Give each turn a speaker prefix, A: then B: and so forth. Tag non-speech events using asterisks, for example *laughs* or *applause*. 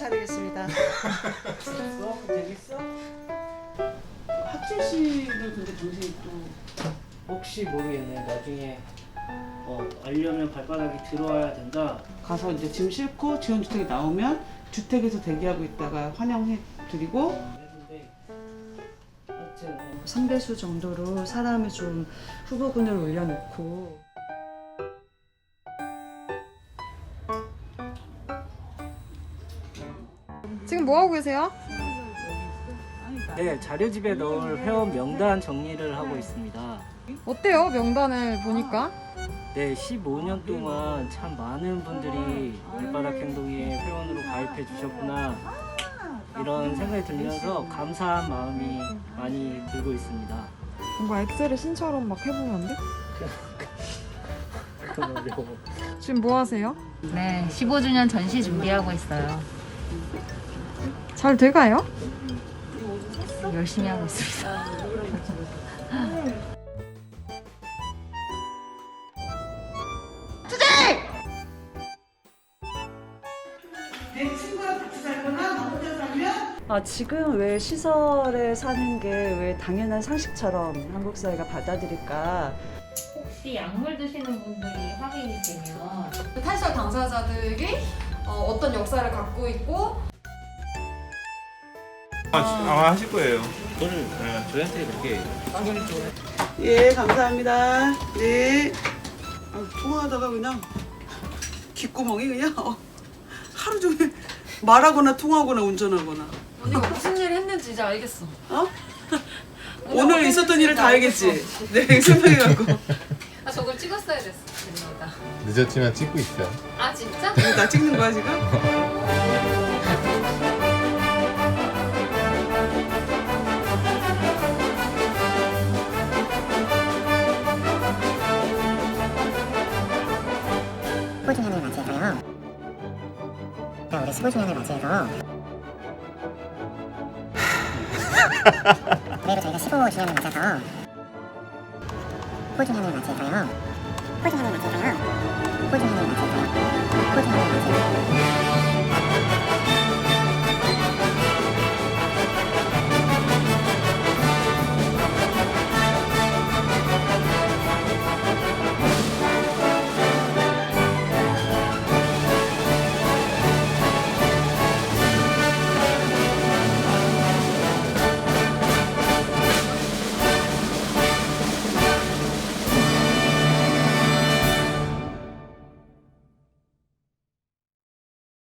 A: 차리겠습니다.
B: 수업 재밌어? 학철 씨는 근데 당신이 또
C: 혹시 모르겠네. 나중에 어, 알려면 발바닥이 들어와야 된다.
B: 가서 이제 짐 싣고 지원주택에 나오면 주택에서 대기하고 있다가 환영해 드리고
C: 했는데 하여튼 어,
A: 3배수 정도로 사람을 좀 후보군을 올려놓고
D: 지금 뭐 하고 계세요?
C: 네, 자료집에 넣을 회원 명단 정리를 하고 있습니다.
D: 어때요? 명단을 보니까
C: 네, 15년 동안 참 많은 분들이 발바닥 행동에 회원으로 가입해 주셨구나. 이런 생각이 들면서 감사한 마음이 많이 들고 있습니다.
D: 뭔가 엑셀을 신처럼 막 해보면 안 돼?
C: 그건 어려워.
D: 지금 뭐 하세요?
E: 네, 15주년 전시 준비하고 있어요.
D: 잘 돼가요?
E: 열심히 하고 있습니다.
B: 내 친구랑 같이 살거나 나 혼자 살면
A: 아, 지금 왜 시설에 사는 게 왜 당연한 상식처럼 한국 사회가 받아들일까?
E: 혹시 약물 드시는 분들이 확인이 되면
D: 탈설 당사자들이 어, 떤 역사를 갖고 있고
F: 아, 아마 하실 거예요.
C: 저는
F: 네, 저한테 그렇게
B: 예 감사합니다 네 아, 통화하다가 그냥 귓구멍이 그냥 어, *laughs* 하루 종일 말하거나 통화하거나 운전하거나
D: 언니가 무슨 일을 했는지 이제 알겠어.
B: 어? *laughs* 오늘 있었던 일을 다 알겠지 네 설명해갖고 *laughs*
D: 아 저걸 찍었어야 됐, 됐습니다.
G: 늦었지만 찍고 있어요.
D: 아 진짜?
B: 나 찍는 거야 지금?
H: 자, 우리 15주년을 맞이해서 *laughs* 그래도 저희가 15주년을 맞아서 15주년을 맞이해서요. 15주년을 맞이해서요. 15주년을 맞이해서요. 15주년을 맞이해서